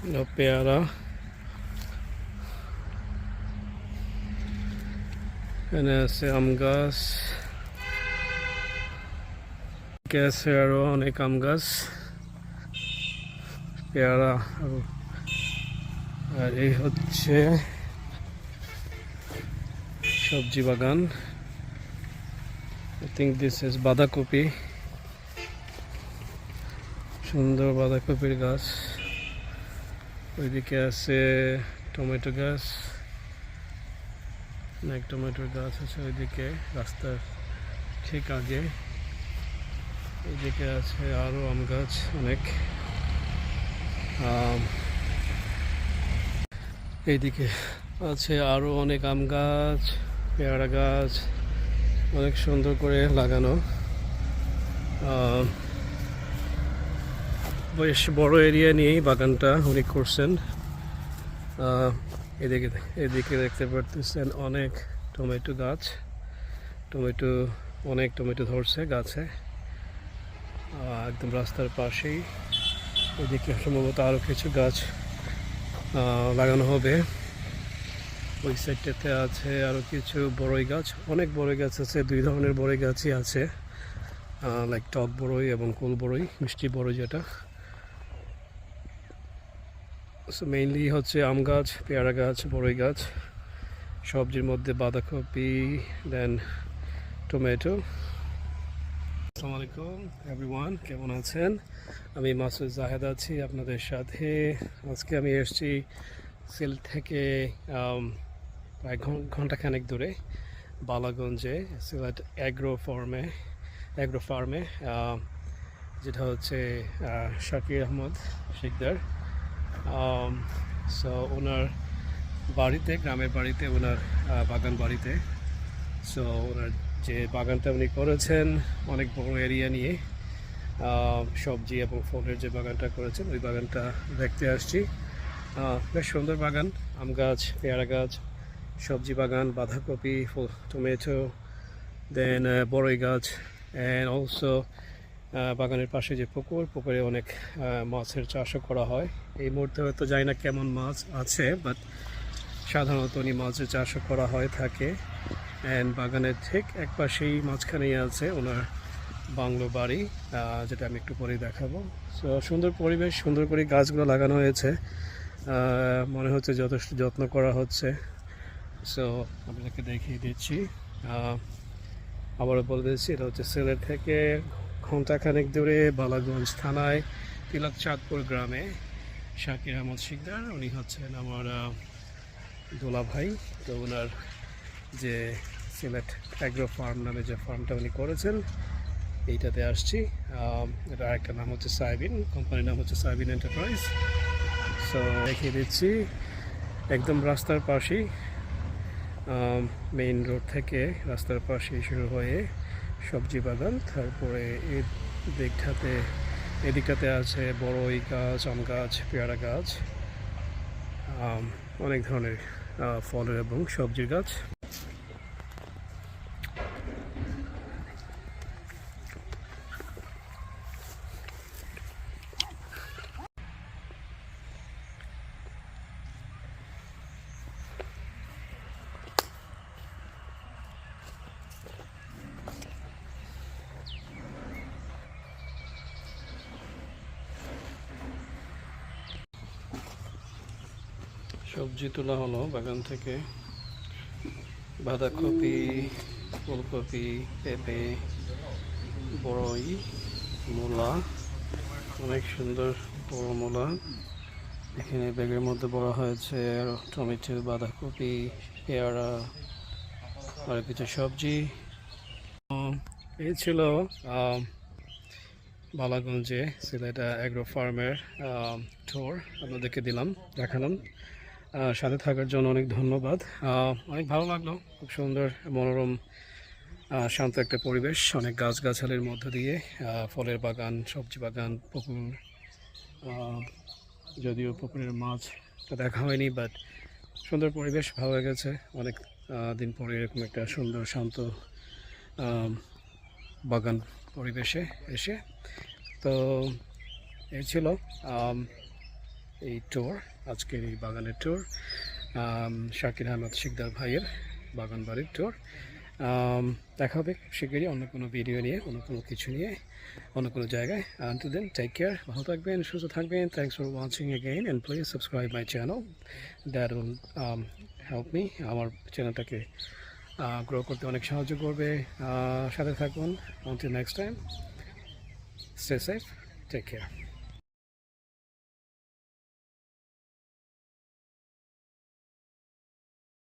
পেয়ারা এখানে আছে আম গাছ আছে আরও অনেক আম গাছ পেয়ারা আর এই হচ্ছে সবজি বাগান আই থিঙ্ক দিস ইজ বাঁধাকপি সুন্দর বাঁধাকপির গাছ ওইদিকে আছে টমেটো গাছ। অনেক টমেটোর গাছ আছে ওইদিকে, রাস্তার ঠিক আগে। এদিকে আছে আরও আম গাছ অনেক। এইদিকে আছে আরও অনেক আম গাছ, পেয়ারা গাছ, অনেক সুন্দর করে লাগানো। বেশ বড় এরিয়া নিয়েই বাগানটা উনি করছেন। এদিকে এদিকে দেখতে পারতেছেন অনেক টমেটো গাছ। টমেটো, অনেক টমেটো ধরছে গাছে। একদম রাস্তার পাশেই। এদিকে সম্ভবত আরও কিছু গাছ লাগানো হবে। ওই সাইডটাতে আছে আরও কিছু বড়ই গাছ। অনেক বড়ই গাছ আছে, দুই ধরনের বড়ই গাছই আছে। লাইক টক বড়ই এবং কুল বড়ই, মিষ্টি বড়ই যেটা। মেইনলি হচ্ছে আম গাছ, পেয়ারা গাছ, বড়ই গাছ, সবজির মধ্যে বাঁধাকপি দেন টমেটো আসসালামু আলাইকুম এভরিওয়ান কেমন আছেন? আমি মাসুদ জাহেদ আছি আপনাদের সাথে। আজকে আমি এসেছি সিল থেকে প্রায় ঘন- ঘন্টাখানেক দূরে, বালাগঞ্জে সিলেট অ্যাগ্রো ফার্মে অ্যাগ্রো ফার্মে যেটা হচ্ছে শাকির আহমদ শিকদার। সো ওনার বাড়িতে, গ্রামের বাড়িতে, ওনার বাগান বাড়িতে। সো ওনার যে বাগানটা উনি করেছেন, অনেক বড় এরিয়া নিয়ে সবজি এবং ফলের যে বাগানটা করেছেন, ওই বাগানটা দেখতে আসছি। বেশ সুন্দর বাগান, আম গাছ, পেয়ারা গাছ, সবজি বাগান, বাঁধাকপি টমেটো দেন বড়ই গাছ অ্যান্ড অলসো বাগানের পাশে যে পুকুর, পুকুরে অনেক মাছের চাষও করা হয়। এই মুহূর্তে হয়তো জানি না কেমন মাছ আছে বাট সাধারণত উনি মাছের চাষও করা হয় থাকে। অ্যান্ড বাগানের ঠিক এক পাশেই মাঝখানেই আছে ওনার বাংলো বাড়ি যেটা আমি একটু পরেই দেখাবো। সো সুন্দর পরিবেশ, সুন্দর করে গাছগুলো লাগানো হয়েছে। মনে হচ্ছে যথেষ্ট যত্ন করা হচ্ছে। সো আপনাকে দেখিয়ে দিচ্ছি। আবারও বলে দিচ্ছি, এটা হচ্ছে সিলেট থেকে ঘন্টাখানেক দূরে বালাগঞ্জ থানায় তিলক চাঁদপুর গ্রামে শাকির আহমদ শিকদার। উনি হচ্ছেন আমার দোলা ভাই। তো ওনার যে সিলেট অ্যাগ্রো ফার্ম নামে যে ফার্মটা উনি করেছেন, এইটাতে আসছি। এটা আরেকটা নাম হচ্ছে সাইবিন। কোম্পানির নাম হচ্ছে সাইবিন এন্টারপ্রাইজ। সো দেখিয়ে দিচ্ছি, একদম রাস্তার পাশেই মেইন রোড থেকে রাস্তার পাশে শুরু হয়ে সবজি বাগান, তারপরে এর দিকটাতে, এদিকটাতে আছে বড়ই গাছ, আম গাছ, পেয়ারা গাছ অনেক ধরনের ফলের এবং সবজির গাছ। সবজি তোলা হলো বাগান থেকে। বাঁধাকপি, ফুলকপি, পেঁপে, বড়ই, মূলা, অনেক সুন্দর বড় মূলা। এখানে ব্যাগের মধ্যে বড় হয়েছে টমেটো, বাঁধাকপি, পেয়ারা, আর কিছু সবজি। এই ছিল বালাগঞ্জে সিলেটা অ্যাগ্রো ফার্মের ট্যুর আপনাদেরকে দিলাম, দেখালাম। সাথে থাকার জন্য অনেক ধন্যবাদ। অনেক ভালো লাগল। খুব সুন্দর, মনোরম শান্ত একটা পরিবেশ। অনেক গাছগাছালির মধ্য দিয়ে ফলের বাগান, সবজি বাগান, পুকুর যদিও পুকুরের মাছটা দেখা হয়নি বাট সুন্দর পরিবেশ, ভালো লেগেছে। অনেক দিন পরে এরকম একটা সুন্দর, শান্ত বাগান পরিবেশে এসে। তো, এই ছিল এই ট্যুর আজকের এই বাগানের ট্যুর শাকির আহমদ শিকদার ভাইয়ের বাগান বাড়ির ট্যুর দেখা হবে শীঘ্রই অন্য কোনো ভিডিও নিয়ে, অন্য কোনো কিছু নিয়ে, অন্য কোনো জায়গায়। আনটু দেন টেক কেয়ার ভালো থাকবেন, সুস্থ থাকবেন। Thanks for watching again and please subscribe my channel that will help me আমার চ্যানেলটাকে গ্রো করতে অনেক সাহায্য করবে। সাথে থাকুন। Until next time stay safe take care